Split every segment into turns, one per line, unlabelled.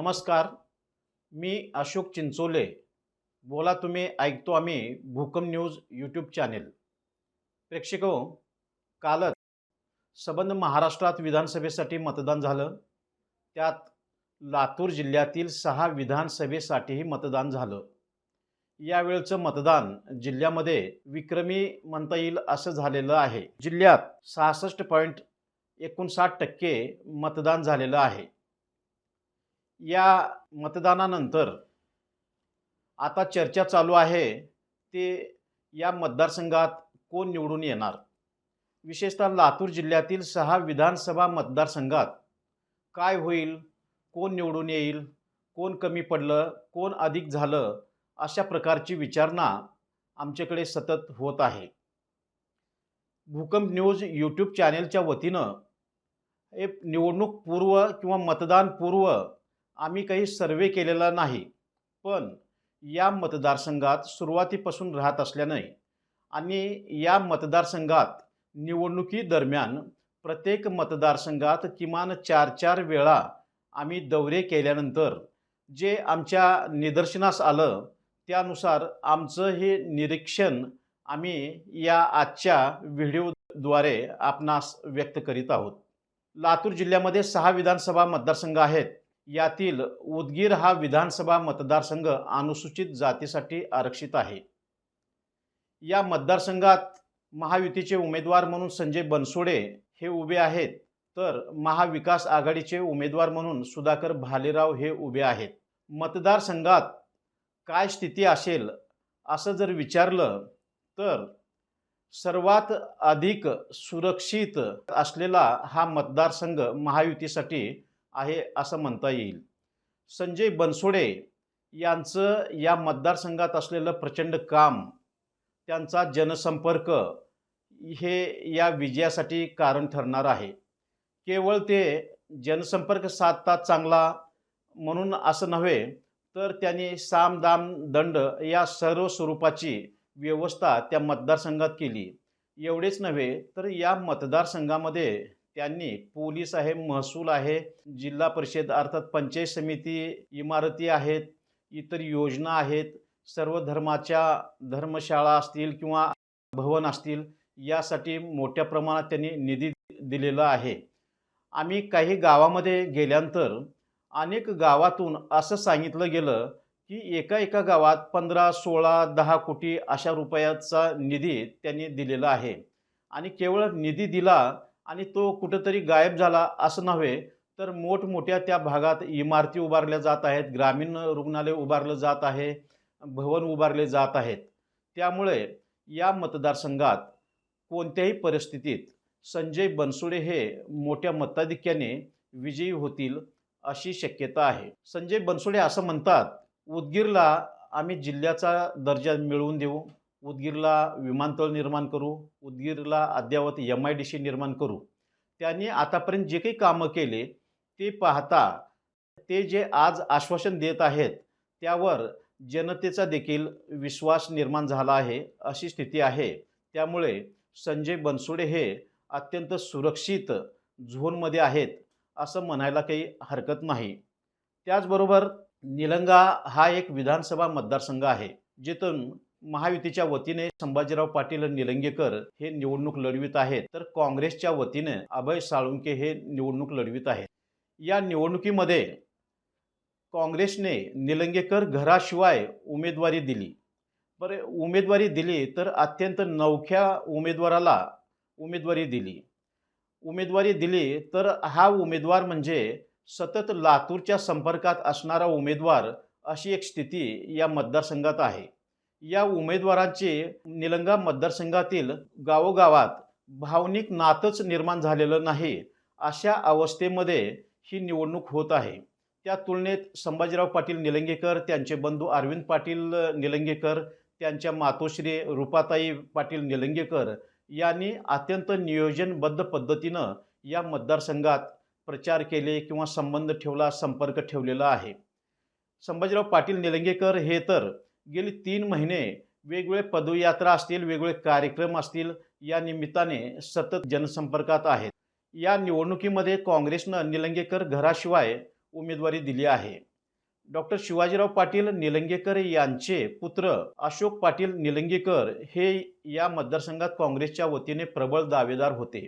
नमस्कार मी अशोक चिंचोले. बोला तुम्ही ऐकतो आम्ही भूकंप न्यूज यूट्यूब चॅनेल प्रेक्षको कालच सबंध महाराष्ट्रात विधानसभेसाठी मतदान झालं. त्यात लातूर जिल्ह्यातील सहा विधानसभेसाठीही मतदान झालं. यावेळचं मतदान जिल्ह्यामध्ये विक्रमी म्हणता येईल असं झालेलं आहे. जिल्ह्यात सहासष्ट पॉईंट एकोणसाठ टक्के मतदान झालेलं आहे. या मतदानानंतर आता चर्चा चालू आहे ते या मतदारसंघात कोण निवडून येणार? विशेषतः लातूर जिल्ह्यातील सहा विधानसभा मतदारसंघात काय होईल? कोण निवडून येईल? कोण कमी पडलं? कोण अधिक झालं? अशा प्रकारची विचारणा आमच्याकडे सतत होत आहे. भूकंप न्यूज यूट्यूब चॅनेलच्या वतीनं हे निवडणूक पूर्व किंवा मतदान पूर्व आम्ही काही सर्वे केलेला नाही. पण या मतदारसंघात सुरुवातीपासून राहत असल्याने आणि या मतदारसंघात निवडणुकीदरम्यान प्रत्येक मतदारसंघात किमान चार चार वेळा आम्ही दौरे केल्यानंतर जे आमच्या निदर्शनास आलं त्यानुसार आमचं हे निरीक्षण आम्ही या आजच्या व्हिडिओद्वारे आपणास व्यक्त करीत आहोत. लातूर जिल्ह्यामध्ये सहा विधानसभा मतदारसंघ आहेत. यातील उदगीर हा विधानसभा मतदारसंघ अनुसूचित जातीसाठी आरक्षित आहे. या मतदारसंघात महायुतीचे उमेदवार म्हणून संजय बनसोडे हे उभे आहेत तर महाविकास आघाडीचे उमेदवार म्हणून सुधाकर भालेराव हे उभे आहेत. मतदारसंघात काय स्थिती असेल असं जर विचारलं तर सर्वात अधिक सुरक्षित असलेला हा मतदारसंघ महायुतीसाठी आहे असं म्हणता येईल. संजय बनसोडे यांचं या मतदारसंघात असलेलं प्रचंड काम त्यांचा जनसंपर्क हे या विजयासाठी कारण ठरणार आहे. केवळ ते जनसंपर्क साधतात चांगला म्हणून असं नव्हे तर त्यांनी साम दाम दंड या सर्व स्वरूपाची व्यवस्था त्या मतदारसंघात केली. एवढेच नव्हे तर या मतदारसंघामध्ये त्यांनी पोलीस आहे महसूल आहे जिल्हा परिषद अर्थात पंचायत समिती इमारती आहेत इतर योजना आहेत सर्व धर्माच्या धर्मशाळा असतील किंवा भवन असतील यासाठी मोठ्या प्रमाणात त्यांनी निधी दिलेला आहे. आम्ही काही गावामध्ये गेल्यानंतर अनेक गावातून असं सांगितलं गेलं की एका एका गावात पंधरा सोळा दहा कोटी अशा रुपयाचा निधी त्यांनी दिलेला आहे. आणि केवळ निधी दिला आणि तो कुठंतरी गायब झाला असं नव्हे तर मोठमोठ्या त्या भागात इमारती उभारल्या जात आहेत ग्रामीण रुग्णालय उभारलं जात आहे भवन उभारले जात आहेत. त्यामुळे या मतदारसंघात कोणत्याही परिस्थितीत संजय बनसुडे हे मोठ्या मताधिक्याने विजयी होतील अशी शक्यता आहे. संजय बनसुडे असं म्हणतात उदगीरला आम्ही जिल्ह्याचा दर्जा मिळवून देऊ. उदगीरला विमानतळ निर्माण करू उदगीरला अद्ययावत एम आय डी सी निर्माण करू. त्यांनी आतापर्यंत जे काही कामं केले ते पाहता ते जे आज आश्वासन देत आहेत त्यावर जनतेचा देखील विश्वास निर्माण झाला आहे अशी स्थिती आहे. त्यामुळे संजय बनसोडे हे अत्यंत सुरक्षित झोनमध्ये आहेत असं म्हणायला काही हरकत नाही. त्याचबरोबर निलंगा हा एक विधानसभा मतदारसंघ आहे जिथून महायुतीच्या वतीने संभाजीराव पाटील निलंगेकर हे निवडणूक लढवित आहेत. तर काँग्रेसच्या वतीने अभय साळुंके हे निवडणूक लढवित आहेत. या निवडणुकीमध्ये काँग्रेसने निलंगेकर घराशिवाय उमेदवारी दिली. बरं उमेदवारी दिली तर अत्यंत नवख्या उमेदवाराला उमेदवारी दिली. उमेदवारी दिली तर हा उमेदवार म्हणजे सतत लातूरच्या संपर्कात असणारा उमेदवार अशी एक स्थिती या मतदारसंघात आहे. या उमेदवारांचे निलंगा मतदारसंघातील गावोगावात भावनिक नातंच निर्माण झालेलं नाही अशा अवस्थेमध्ये ही निवडणूक होत आहे. त्या तुलनेत संभाजीराव पाटील निलंगेकर त्यांचे बंधू अरविंद पाटील निलंगेकर त्यांच्या मातोश्री रुपाताई पाटील निलंगेकर यांनी अत्यंत नियोजनबद्ध पद्धतीनं या मतदारसंघात प्रचार केले किंवा संबंध ठेवला संपर्क ठेवलेला आहे. संभाजीराव पाटील निलंगेकर हे तर गेली तीन महिने वेगवेगळे पदयात्रा असतील वेगवेगळे कार्यक्रम असतील या निमित्ताने सतत जनसंपर्कात आहेत. या निवडणुकीमध्ये काँग्रेसनं निलंगेकर घराशिवाय उमेदवारी दिली आहे. डॉक्टर शिवाजीराव पाटील निलंगेकर यांचे पुत्र अशोक पाटील निलंगेकर हे या मतदारसंघात काँग्रेसच्या वतीने प्रबळ दावेदार होते.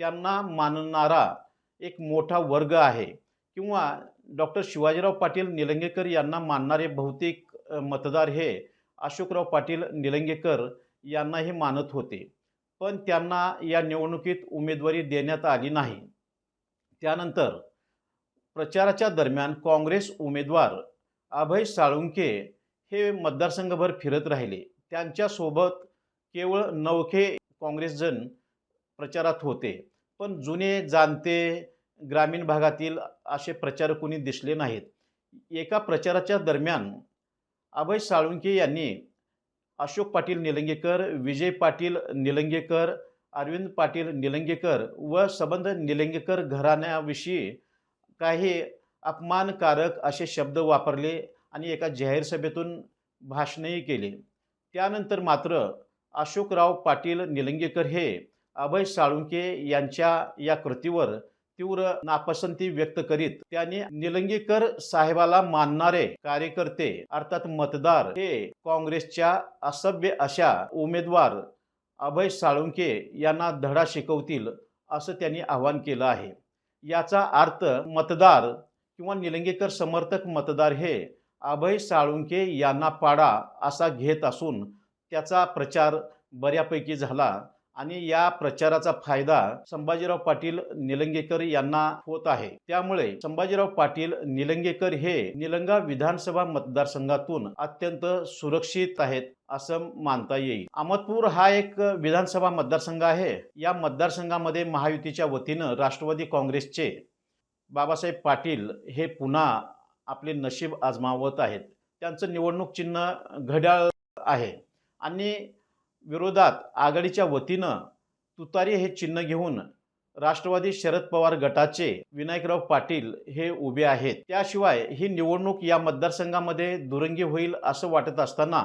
त्यांना मानणारा एक मोठा वर्ग आहे किंवा डॉक्टर शिवाजीराव पाटील निलंगेकर यांना मानणारे बहुतेक मतदार हे अशोकराव पाटील निलंगेकर यांनाही मानत होते. पण त्यांना या निवडणुकीत उमेदवारी देण्यात आली नाही. त्यानंतर प्रचाराच्या दरम्यान काँग्रेस उमेदवार अभय साळुंके हे मतदारसंघभर फिरत राहिले. त्यांच्यासोबत केवळ नवखे काँग्रेसजण प्रचारात होते. पण जुने जाणते ग्रामीण भागातील असे प्रचारक कोणी दिसले नाहीत. एका प्रचाराच्या दरम्यान अभय साळुंके यांनी अशोक पाटील निलंगेकर विजय पाटील निलंगेकर अरविंद पाटील निलंगेकर व संबंध निलंगेकर घराण्याविषयी काही अपमानकारक असे शब्द वापरले आणि एका जाहीर सभेतून भाषणही केले. त्यानंतर मात्र अशोकराव पाटील निलंगेकर हे अभय साळुंके यांच्या या कृतीवर तीव्र नापसंती व्यक्त करीत त्यांनी निलंगेकर साहेबाला मानणारे कार्यकर्ते अर्थात मतदार हे काँग्रेसच्या असभ्य अशा उमेदवार अभय साळुंके यांना धडा शिकवतील असं त्यांनी आवाहन केलं आहे. याचा अर्थ मतदार किंवा निलंगेकर समर्थक मतदार हे अभय साळुंके यांना पाडा असा घेत असून त्याचा प्रचार बऱ्यापैकी झाला. आणि या प्रचाराचा फायदा संभाजीराव पाटील निलंगेकर यांना होत आहे. त्यामुळे संभाजीराव पाटील निलंगेकर हे निलंगा विधानसभा मतदारसंघातून अत्यंत सुरक्षित आहेत असं मानता येईल. अहमदपूर हा एक विधानसभा मतदारसंघ आहे. या मतदारसंघामध्ये महायुतीच्या वतीनं राष्ट्रवादी काँग्रेसचे बाबासाहेब पाटील हे पुन्हा आपले नशीब आजमावत आहेत. त्यांचं निवडणूक चिन्ह घड्याळ आहे. आणि विरोधात आघाडीच्या वतीनं तुतारी हे चिन्ह घेऊन राष्ट्रवादी शरद पवार गटाचे विनायकराव पाटील हे उभे आहेत. त्याशिवाय ही निवडणूक या मतदारसंघामध्ये दुरंगी होईल असं वाटत असताना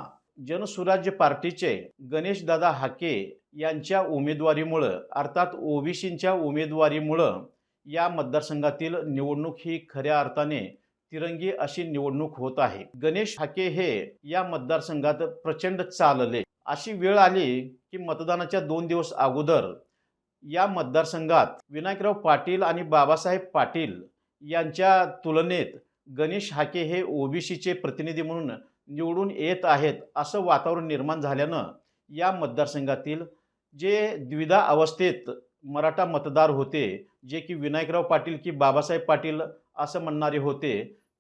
जनसुराज्य पार्टीचे गणेशदादा हाके यांच्या उमेदवारीमुळं अर्थात ओबीसींच्या उमेदवारीमुळं या मतदारसंघातील निवडणूक ही खऱ्या अर्थाने तिरंगी अशी निवडणूक होत आहे. गणेश हाके हे या मतदारसंघात प्रचंड चालले. अशी वेळ आली की मतदानाच्या दोन दिवस अगोदर या मतदारसंघात विनायकराव पाटील आणि बाबासाहेब पाटील यांच्या तुलनेत गणेश हाके हे ओबीसीचे प्रतिनिधी म्हणून निवडून येत आहेत असं वातावरण निर्माण झाल्यानं या मतदारसंघातील जे द्विधा अवस्थेत मराठा मतदार होते जे की विनायकराव पाटील की बाबासाहेब पाटील असं म्हणणारे होते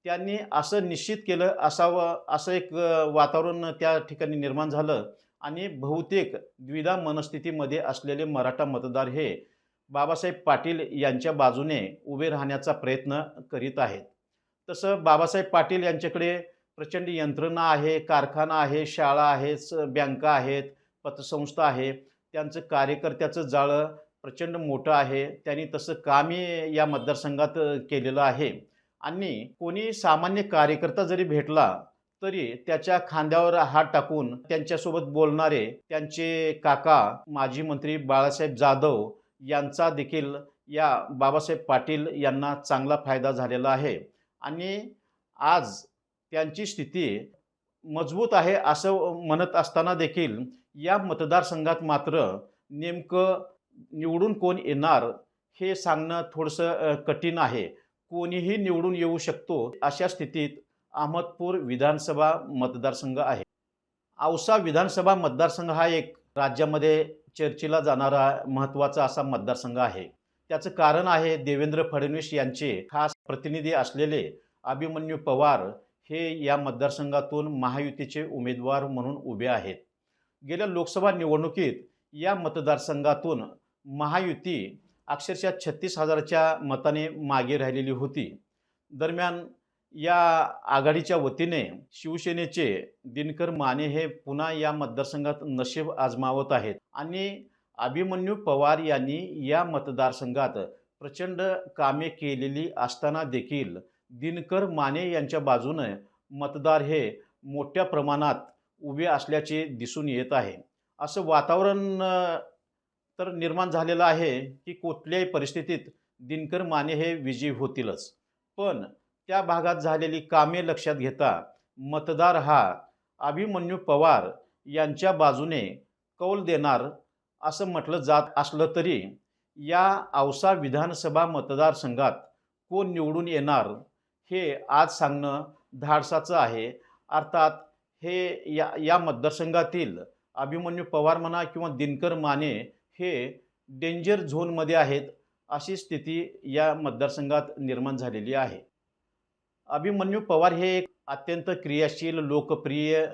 त्यांनी असं निश्चित केलं असावं असं एक वातावरण त्या ठिकाणी निर्माण झालं. आणि बहुतेक द्विधा मनस्थितीमध्ये असलेले मराठा मतदार हे बाबासाहेब पाटील यांच्या बाजूने उभे राहण्याचा प्रयत्न करीत आहेत. तसं बाबासाहेब पाटील यांच्याकडे प्रचंड यंत्रणा आहे कारखाना आहे शाळा आहे स- बँका आहेत पतसंस्था आहे. त्यांचं कार्यकर्त्याचं जाळं प्रचंड मोठं आहे. त्यांनी तसं कामही या मतदारसंघात केलेलं आहे. आणि कोणी सामान्य कार्यकर्ता जरी भेटला तरी त्याच्या खांद्यावर हात टाकून त्यांच्यासोबत बोलणारे त्यांचे काका माजी मंत्री बाळासाहेब जाधव यांचा देखील या बाबासाहेब पाटील यांना चांगला फायदा झालेला आहे. आणि आज त्यांची स्थिती मजबूत आहे असं म्हणत असताना देखील या मतदारसंघात मात्र नेमकं निवडून कोण येणार हे सांगणं थोडंसं कठीण आहे. कोणीही निवडून येऊ शकतो अशा स्थितीत अहमदपूर विधानसभा मतदारसंघ आहे. औसा विधानसभा मतदारसंघ हा एक राज्यामध्ये चर्चेला जाणारा महत्त्वाचा असा मतदारसंघ आहे. त्याचं कारण आहे देवेंद्र फडणवीस यांचे खास प्रतिनिधी असलेले अभिमन्यू पवार हे या मतदारसंघातून महायुतीचे उमेदवार म्हणून उभे आहेत. गेल्या लोकसभा निवडणुकीत या मतदारसंघातून महायुती अक्षरशः छत्तीस हजाराच्या मताने मागे राहिलेली होती. दरम्यान या आघाडीच्या वतीने शिवसेनेचे दिनकर माने हे पुन्हा या मतदारसंघात नशीब आजमावत आहेत. आणि अभिमन्यू पवार यांनी या मतदारसंघात प्रचंड कामे केलेली असताना देखील दिनकर माने यांच्या बाजूने मतदार हे मोठ्या प्रमाणात उभे असल्याचे दिसून येत आहे. असं वातावरण तर निर्माण झालेलं आहे की कुठल्याही परिस्थितीत दिनकर माने हे विजयी होतीलच. पण त्या भागात झालेली कामे लक्षात घेता मतदार हा अभिमन्यू पवार यांच्या बाजूने कौल देणार असं म्हटलं जात असलं तरी या औसा विधानसभा मतदारसंघात कोण निवडून येणार हे आज सांगणं धाडसाचं आहे. अर्थात हे या या मतदारसंघातील अभिमन्यू पवार म्हणा किंवा दिनकर माने हे डेंजर झोनमध्ये आहेत अशी स्थिती या मतदारसंघात निर्माण झालेली आहे. अभिमन्यू पवार हे एक अत्यंत क्रियाशील लोकप्रिय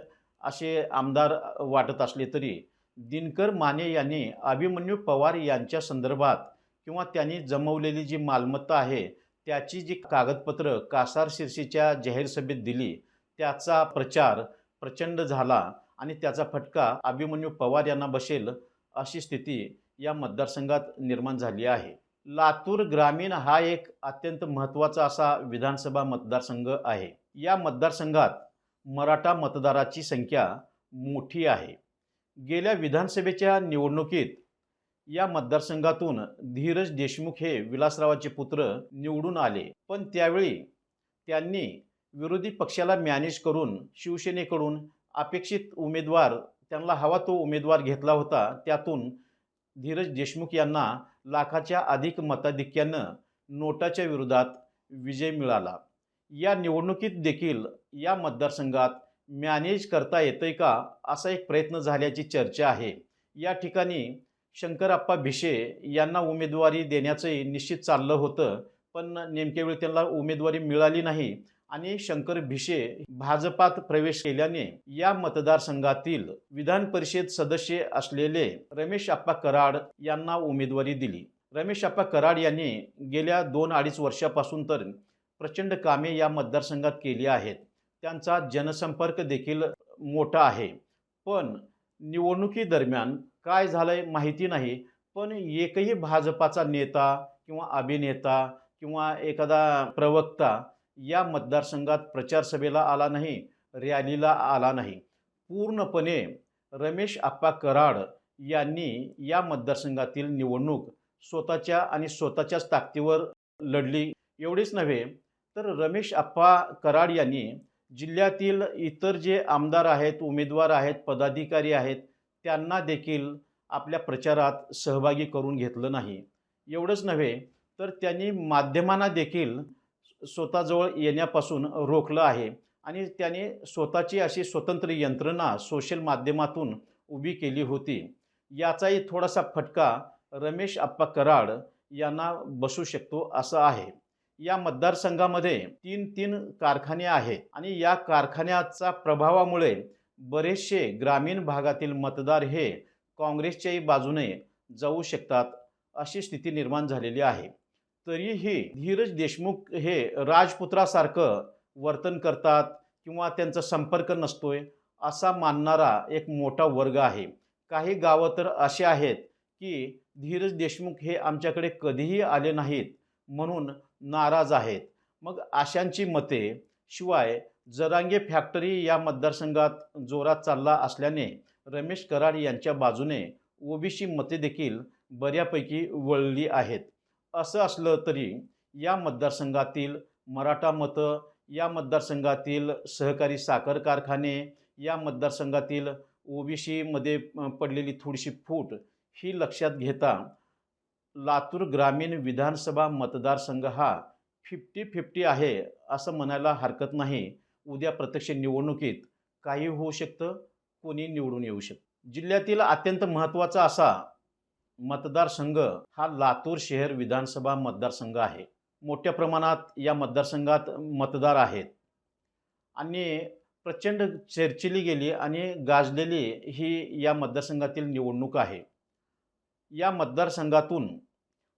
असे आमदार वाटत असले तरी दिनकर माने यांनी अभिमन्यू पवार यांच्या संदर्भात किंवा त्यांनी जमवलेली जी मालमत्ता आहे त्याची जी कागदपत्र कासार शिरशीच्या जाहीर सभेत दिली त्याचा प्रचार प्रचंड झाला आणि त्याचा फटका अभिमन्यू पवार यांना बसेल अशी स्थिती या मतदारसंघात निर्माण झाली आहे. लातूर ग्रामीण हा एक अत्यंत महत्त्वाचा असा विधानसभा मतदारसंघ आहे. या मतदारसंघात मराठा मतदाराची संख्या मोठी आहे. गेल्या विधानसभेच्या निवडणुकीत या मतदारसंघातून धीरज देशमुख हे विलासरावाचे पुत्र निवडून आले. पण त्यावेळी त्यांनी विरोधी पक्षाला मॅनेज करून शिवसेनेकडून अपेक्षित उमेदवार त्यांना हवा तो उमेदवार घेतला होता. त्यातून धीरज देशमुख यांना लाखाच्या अधिक मताधिक्यानं नोटाच्या विरोधात विजय मिळाला. या निवडणुकीत देखील या मतदारसंघात मॅनेज करता येतंय का असा एक प्रयत्न झाल्याची चर्चा आहे. या ठिकाणी शंकरप्पा भिशे यांना उमेदवारी देण्याचंही निश्चित चाललं होतं पण नेमक्या वेळी त्यांना उमेदवारी मिळाली नाही. आणि शंकर भिशे भाजपात प्रवेश केल्याने या मतदारसंघातील विधान परिषद सदस्य असलेले रमेश आप्पा कराड यांना उमेदवारी दिली. रमेश आप्पा कराड यांनी गेल्या दोन अडीच वर्षापासून तर प्रचंड कामे या मतदारसंघात केली आहेत. त्यांचा जनसंपर्क देखील मोठा आहे. पण निवडणुकीदरम्यान काय झालंय माहिती नाही. पण एकही भाजपाचा नेता किंवा अभिनेता किंवा एखादा प्रवक्ता या मतदारसंघात प्रचारसभेला आला नाही रॅलीला आला नाही. पूर्णपणे रमेश आप्पा कराड यांनी या मतदारसंघातील निवडणूक स्वतःच्या आणि स्वतःच्याच ताकदीवर लढली. एवढेच नव्हे तर रमेश आप्पा कराड यांनी जिल्ह्यातील इतर जे आमदार आहेत उमेदवार आहेत पदाधिकारी आहेत त्यांना देखील आपल्या प्रचारात सहभागी करून घेतलं नाही. एवढंच नव्हे तर त्यांनी माध्यमांना देखील स्वतःजवळ येण्यापासून रोखलं आहे. आणि त्याने स्वतःची अशी स्वतंत्र यंत्रणा सोशल माध्यमातून उभी केली होती. याचाही थोडासा फटका रमेश आप्पा कराड यांना बसू शकतो असं आहे. या मतदारसंघामध्ये तीन तीन कारखाने आहेत आणि या कारखान्याचा प्रभावामुळे बरेचसे ग्रामीण भागातील मतदार हे काँग्रेसच्याही बाजूने जाऊ शकतात अशी स्थिती निर्माण झालेली आहे. तरीही धीरज देशमुख हे राजपुत्रासारखं वर्तन करतात किंवा त्यांचा संपर्क नसतोय असा मानणारा एक मोठा वर्ग आहे. काही गावं तर असे आहेत की धीरज देशमुख हे आमच्याकडे कधीही आले नाहीत म्हणून नाराज आहेत. मग अशांची मते शिवाय जरांगे फॅक्टरी या मतदारसंघात जोरात चालला असल्याने रमेश कराड यांच्या बाजूने ओबीसी मते देखील बऱ्यापैकी वळली आहेत. असं असलं तरी या मतदारसंघातील मराठा मतं या मतदारसंघातील सहकारी साखर कारखाने या मतदारसंघातील ओबीसीमध्ये पडलेली थोडीशी फूट ही लक्षात घेता लातूर ग्रामीण विधानसभा मतदारसंघ हा फिफ्टी फिफ्टी आहे असं म्हणायला हरकत नाही. उद्या प्रत्यक्ष निवडणुकीत काही होऊ शकतं कोणी निवडून येऊ शकतं. जिल्ह्यातील अत्यंत महत्त्वाचा असा मतदारसंघ हा लातूर शहर विधानसभा मतदारसंघ आहे. मोठ्या प्रमाणात या मतदारसंघात मतदार आहेत. आणि प्रचंड चर्चिली गेली आणि गाजलेली ही या मतदारसंघातील निवडणूक आहे. या मतदारसंघातून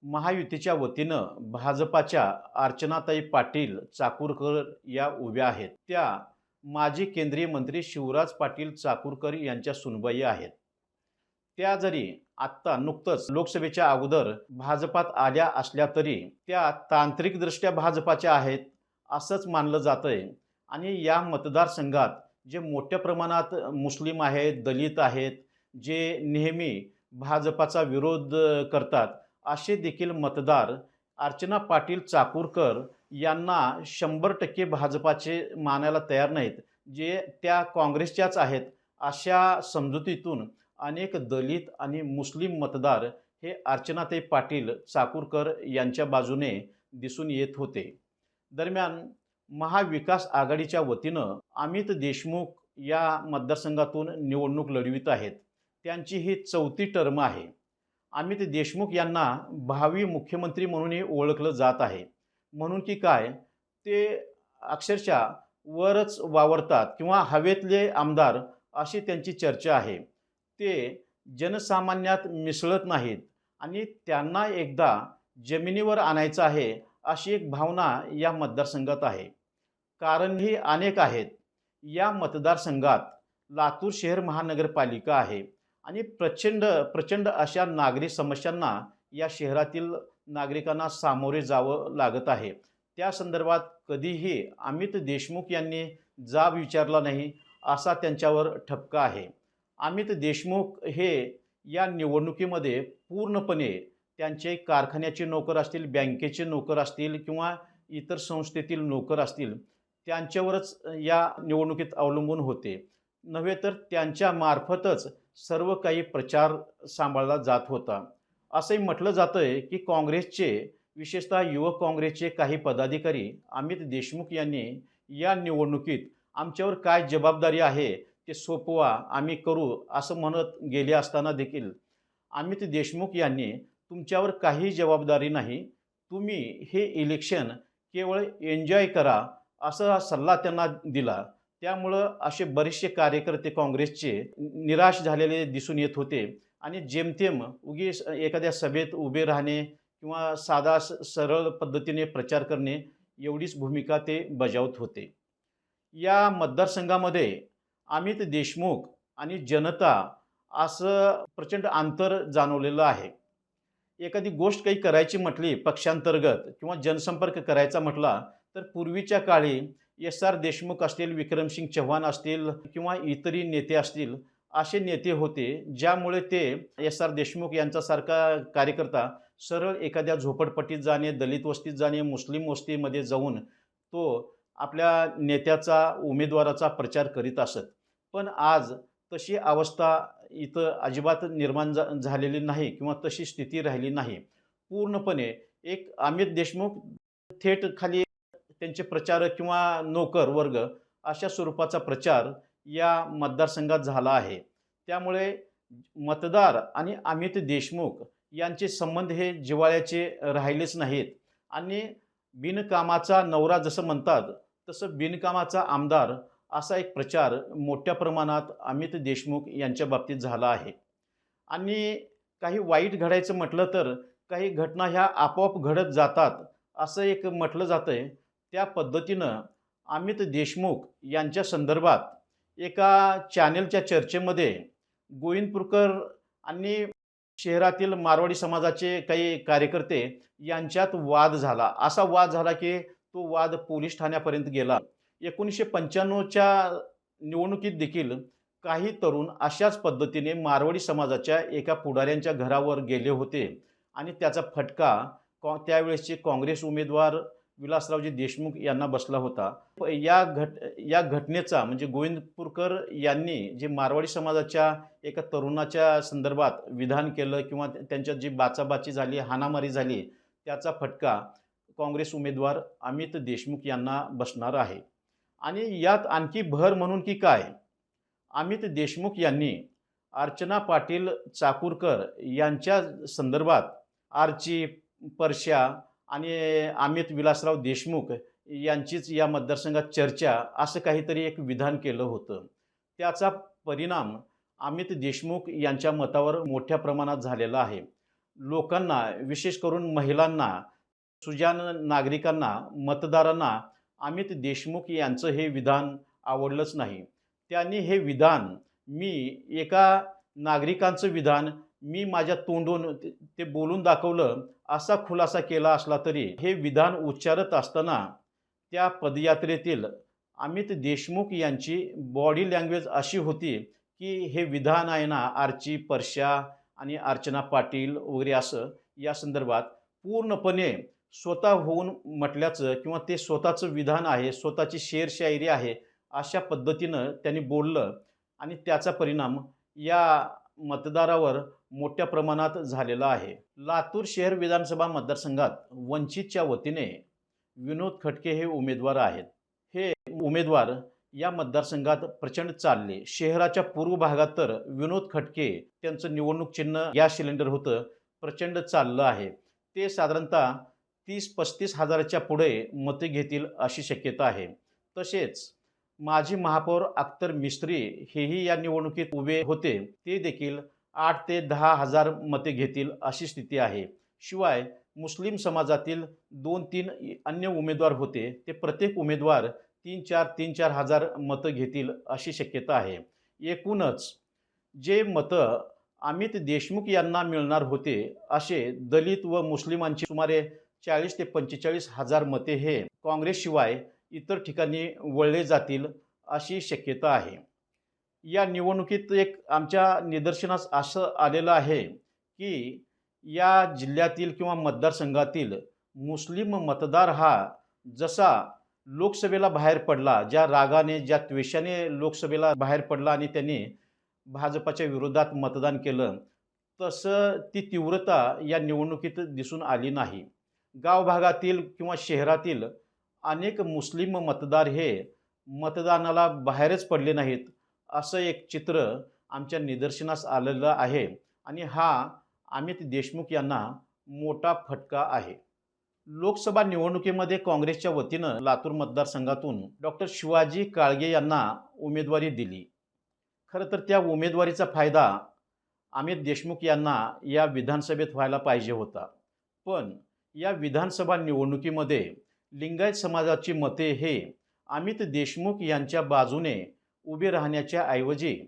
महायुतीच्या वतीनं भाजपाच्या अर्चनाताई पाटील चाकूरकर या उभ्या आहेत. त्या माजी केंद्रीय मंत्री शिवराज पाटील चाकूरकर यांच्या सुनबाई आहेत. त्या जरी आत्ता नुकतंच लोकसभेच्या अगोदर भाजपात आल्या असल्या तरी त्या तांत्रिकदृष्ट्या भाजपाच्या आहेत असंच मानलं जातंय. आणि या मतदारसंघात जे मोठ्या प्रमाणात मुस्लिम आहेत दलित आहेत जे नेहमी भाजपाचा विरोध करतात असे देखील मतदार अर्चना पाटील चाकूरकर यांना शंभर टक्के भाजपाचे मानायला तयार नाहीत जे त्या काँग्रेसच्याच आहेत अशा समजुतीतून अनेक दलित आणि मुस्लिम मतदार हे अर्चनाताई पाटील चाकूरकर यांच्या बाजूने दिसून येत होते. दरम्यान महाविकास आघाडीच्या वतीनं अमित देशमुख या मतदारसंघातून निवडणूक लढवित आहेत. त्यांची ही चौथी टर्म आहे. अमित देशमुख यांना भावी मुख्यमंत्री म्हणूनही ओळखलं जात आहे. म्हणून की काय? ते अक्षरशः वरच वावरतात किंवा हवेतले आमदार अशी त्यांची चर्चा आहे. ते जनसामान्यात मिसळत नाहीत आणि त्यांना एकदा जमिनीवर आणायचं आहे अशी एक भावना या मतदारसंघात आहे. कारणही अनेक आहेत. या मतदारसंघात लातूर शहर महानगरपालिका आहे आणि प्रचंड प्रचंड अशा नागरी समस्यांना या शहरातील नागरिकांना सामोरे जावं लागत आहे. त्या संदर्भात कधीही अमित देशमुख यांनी जाब विचारला नाही असा त्यांच्यावर ठपका आहे. अमित देशमुख हे या निवडणुकीमध्ये पूर्णपणे त्यांचे कारखान्याचे नोकर असतील बँकेचे नोकर असतील किंवा इतर संस्थेतील नोकर असतील त्यांच्यावरच या निवडणुकीत अवलंबून होते. नव्हे तर त्यांच्या मार्फतच सर्व काही प्रचार सांभाळला जात होता. असंही म्हटलं जातं आहे की काँग्रेसचे विशेषतः युवक काँग्रेसचे काही पदाधिकारी अमित देशमुख यांनी या निवडणुकीत आमच्यावर काय जबाबदारी आहे ते सोपवा आम्ही करू असं म्हणत गेले असताना देखील अमित देशमुख यांनी तुमच्यावर काही जबाबदारी नाही तुम्ही हे इलेक्शन केवळ एन्जॉय करा असा सल्ला त्यांना दिला. त्यामुळं असे बरेचसे कार्यकर्ते काँग्रेसचे निराश झालेले दिसून येत होते आणि जेमतेम उगी एखाद्या सभेत उभे राहणे किंवा साधा स सरळ पद्धतीने प्रचार करणे एवढीच भूमिका ते बजावत होते. या मतदारसंघामध्ये अमित देशमुख आणि जनता असं प्रचंड अंतर जाणवलेलं आहे. एखादी गोष्ट काही करायची म्हटली पक्षांतर्गत किंवा जनसंपर्क करायचा म्हटला तर पूर्वीच्या काळी एस आर देशमुख असतील विक्रमसिंग चव्हाण असतील किंवा इतरही नेते असतील असे नेते होते ज्यामुळे ते एस आर देशमुख यांच्यासारखा कार्यकर्ता सरळ एखाद्या झोपडपट्टीत जाणे दलित वस्तीत जाणे मुस्लिम वस्तीमध्ये जाऊन तो आपल्या नेत्याचा उमेदवाराचा प्रचार करीत असत. पण आज तशी अवस्था इथं अजिबात निर्माण झा झालेली नाही किंवा तशी स्थिती राहिली नाही. पूर्णपणे एक अमित देशमुख थेट खाली त्यांचे प्रचारक किंवा नोकर वर्ग अशा स्वरूपाचा प्रचार या मतदारसंघात झाला आहे. त्यामुळे मतदार आणि अमित देशमुख यांचे संबंध हे जिव्हाळ्याचे राहिलेच नाहीत. आणि बिनकामाचा नवरा जसं म्हणतात तसं बिनकामाचा आमदार असा एक प्रचार मोठ्या प्रमाणात अमित देशमुख यांच्या बाबतीत झाला आहे. आणि काही वाईट घडायचं म्हटलं तर काही घटना ह्या आपोआप घडत जातात असं एक म्हटलं जातं आहे त्या पद्धतीनं अमित देशमुख यांच्या संदर्भात एका चॅनेलच्या चर्चेमध्ये गोविंदपूरकर आणि शहरातील मारवाडी समाजाचे काही कार्यकर्ते यांच्यात वाद झाला. असा वाद झाला की तो वाद पोलीस ठाण्यापर्यंत गेला. एकोणीसशे पंच्याण्णवच्या निवडणुकीत देखील काही तरुण अशाच पद्धतीने मारवाडी समाजाच्या एका पुढाऱ्यांच्या घरावर गेले होते. आणि त्याचा फटका कॉ त्यावेळेसचे काँग्रेस उमेदवार विलासरावजी देशमुख यांना बसला होता. या घट या घटनेचा म्हणजे गोविंदपूरकर यांनी जे मारवाडी समाजाच्या एका तरुणाच्या संदर्भात विधान केलं किंवा त्यांच्यात जी बाचाबाची झाली हाणामारी झाली त्याचा फटका काँग्रेस उमेदवार अमित देशमुख यांना बसणार आहे. आणि यात आणखी भर म्हणून की काय? अमित देशमुख यांनी अर्चना पाटील चाकूरकर यांच्या संदर्भात आर्ची परश्या आणि अमित विलासराव देशमुख यांचीच या मतदारसंघात चर्चा असं काहीतरी एक विधान केलं होतं. त्याचा परिणाम अमित देशमुख यांच्या मतावर मोठ्या प्रमाणात झालेला आहे. लोकांना विशेष करून महिलांना सुजान नागरिकांना मतदारांना अमित देशमुख यांचं हे विधान आवडलंच नाही. त्यांनी हे विधान मी एका नागरिकांचं विधान मी माझ्या तोंडून ते- बोलून दाखवलं असा खुलासा केला असला तरी हे विधान उच्चारत असताना त्या पदयात्रेतील अमित देशमुख यांची बॉडी लँग्वेज अशी होती की हे विधान आहे ना आर्ची परशा आणि अर्चना पाटील वगैरे असं या संदर्भात पूर्णपणे स्वतः होऊन म्हटल्याचं किंवा ते स्वतःचं विधान आहे स्वतःची शेरशायरी आहे अशा पद्धतीनं त्यांनी बोललं आणि त्याचा परिणाम या मतदारावर मोठ्या प्रमाणात झालेला आहे. लातूर शहर विधानसभा मतदारसंघात वंचितच्या वतीने विनोद खटके हे उमेदवार आहेत. हे उमेदवार या मतदारसंघात प्रचंड चालले. शहराच्या पूर्व भागात तर विनोद खटके त्यांचं निवडणूक चिन्ह गॅस सिलेंडर होतं प्रचंड चाललं आहे. ते साधारणतः तीस पस्तीस हजाराच्या पुढे मते घेतील अशी शक्यता आहे. तसेच माजी महापौर अख्तर मिस्त्री हेही या निवडणुकीत उभे होते ते देखील आठ ते दहा हजार मते घेतील अशी स्थिती आहे. शिवाय मुस्लिम समाजातील दोन तीन अन्य उमेदवार होते ते प्रत्येक उमेदवार तीन चार तीन चार हजार मतं घेतील अशी शक्यता आहे. एकूणच जे मतं अमित देशमुख यांना मिळणार होते असे दलित व मुस्लिमांची सुमारे चाळीस ते पंचेचाळीस हजार मते हे काँग्रेसशिवाय इतर ठिकाणी वळले जातील अशी शक्यता आहे. या निवडणुकीत एक आमच्या निदर्शनास असं आलेलं आहे की या जिल्ह्यातील किंवा मतदारसंघातील मुस्लिम मतदार हा जसा लोकसभेला बाहेर पडला ज्या रागाने ज्या त्वेषाने लोकसभेला बाहेर पडला आणि त्यांनी भाजपाच्या विरोधात मतदान केलं तसं ती तीव्रता या निवडणुकीत दिसून आली नाही. गाव भागातील किंवा शहरातील अनेक मुस्लिम मतदार हे मतदानाला बाहेरच पडले नाहीत असं एक चित्र आमच्या निदर्शनास आलेलं आहे. आणि हा अमित देशमुख यांना मोठा फटका आहे. लोकसभा निवडणुकीमध्ये काँग्रेसच्या वतीनं लातूर मतदारसंघातून डॉक्टर शिवाजी काळगे यांना उमेदवारी दिली. खरं तर त्या उमेदवारीचा फायदा अमित देशमुख यांना या विधानसभेत व्हायला पाहिजे होता. पण या विधानसभा निवडणुकीमध्ये लिंगायत समाजाची मते हे अमित देशमुख यांच्या बाजूने उभे राहण्याच्या ऐवजी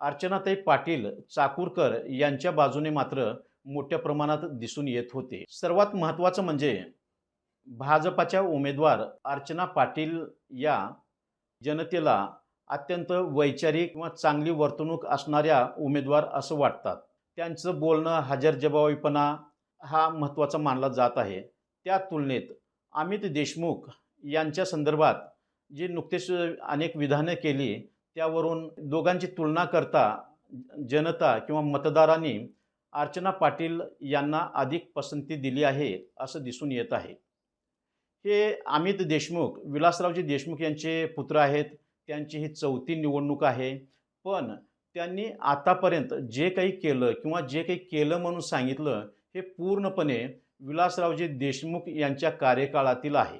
अर्चनाताई पाटील चाकूरकर यांच्या बाजूने मात्र मोठ्या प्रमाणात दिसून येत होते. सर्वात महत्त्वाचं म्हणजे भाजपाच्या उमेदवार अर्चना पाटील या जनतेला अत्यंत वैचारिक किंवा चांगली वर्तणूक असणाऱ्या उमेदवार असं वाटतात. त्यांचं बोलणं हजरजबाबीपणा हा महत्त्वाचा मानला जात आहे. त्या तुलनेत अमित देशमुख यांच्या संदर्भात जी नुकतेच अनेक विधानं केली त्यावरून दोघांची तुलना करता जनता किंवा मतदारांनी अर्चना पाटील यांना अधिक पसंती दिली आहे असं दिसून येत आहे. हे अमित देशमुख विलासरावजी देशमुख यांचे पुत्र आहेत. त्यांची ही चौथी निवडणूक आहे. पण त्यांनी आतापर्यंत जे काही केलं किंवा जे काही केलं म्हणून सांगितलं हे पूर्णपणे विलासरावजी देशमुख यांच्या कार्यकाळातील आहे.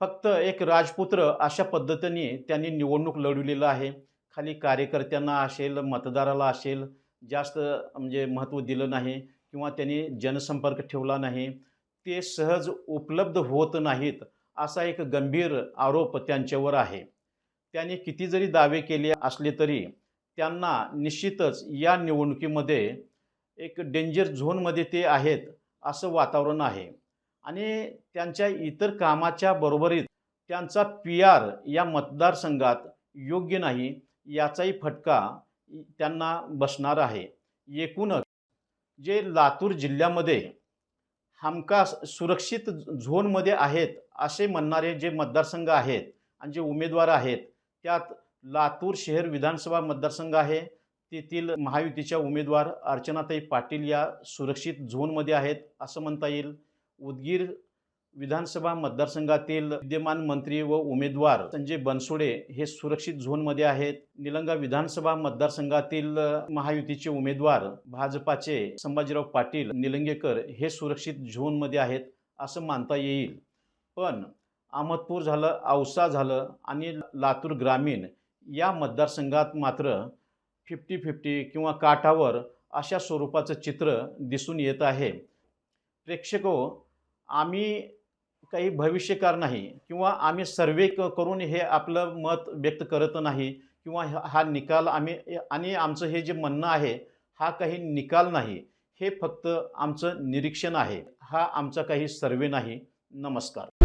फक्त एक राजपुत्र अशा पद्धतीने त्यांनी निवडणूक लढविलेलं आहे. खाली कार्यकर्त्यांना असेल मतदाराला असेल जास्त म्हणजे महत्त्व दिलं नाही किंवा त्यांनी जनसंपर्क ठेवला नाही ते सहज उपलब्ध होत नाहीत असा एक गंभीर आरोप त्यांच्यावर आहे. त्यांनी किती जरी दावे केले असले तरी त्यांना निश्चितच या निवडणुकीमध्ये एक डेंजर झोनमध्ये ते आहेत असं वातावरण आहे. आणि त्यांच्या इतर कामाच्या बरोबरीत त्यांचा पी आर या मतदारसंघात योग्य नाही याचाही फटका त्यांना बसणार आहे. एकूणच जे लातूर जिल्ह्यामध्ये हमखास सुरक्षित झोनमध्ये आहेत असे म्हणणारे जे मतदारसंघ आहेत आणि जे उमेदवार आहेत त्यात लातूर शहर विधानसभा मतदारसंघ आहे तेथील महायुतीच्या उमेदवार अर्चनाताई पाटील या सुरक्षित झोनमध्ये आहेत असं म्हणता येईल. उदगीर विधानसभा मतदारसंघातील विद्यमान मंत्री व उमेदवार संजय बनसोडे हे सुरक्षित झोनमध्ये आहेत. निलंगा विधानसभा मतदारसंघातील महायुतीचे उमेदवार भाजपाचे संभाजीराव पाटील निलंगेकर हे सुरक्षित झोनमध्ये आहेत असं मानता येईल. पण अहमदपूर झालं औसा झालं आणि लातूर ग्रामीण या मतदारसंघात मात्र फिफ्टी फिफ्टी किंवा काठावर अशा स्वरूपाचं चित्र दिसून येत आहे. प्रेक्षको आम्ही काही भविष्यकार नाही किंवा आम्ही सर्वे क करून हे आपलं मत व्यक्त करत नाही किंवा हा निकाल आम्ही आणि आमचं हे जे म्हणणं आहे हा काही निकाल नाही हे फक्त आमचं निरीक्षण आहे. हा आमचा काही सर्वे नाही. नमस्कार.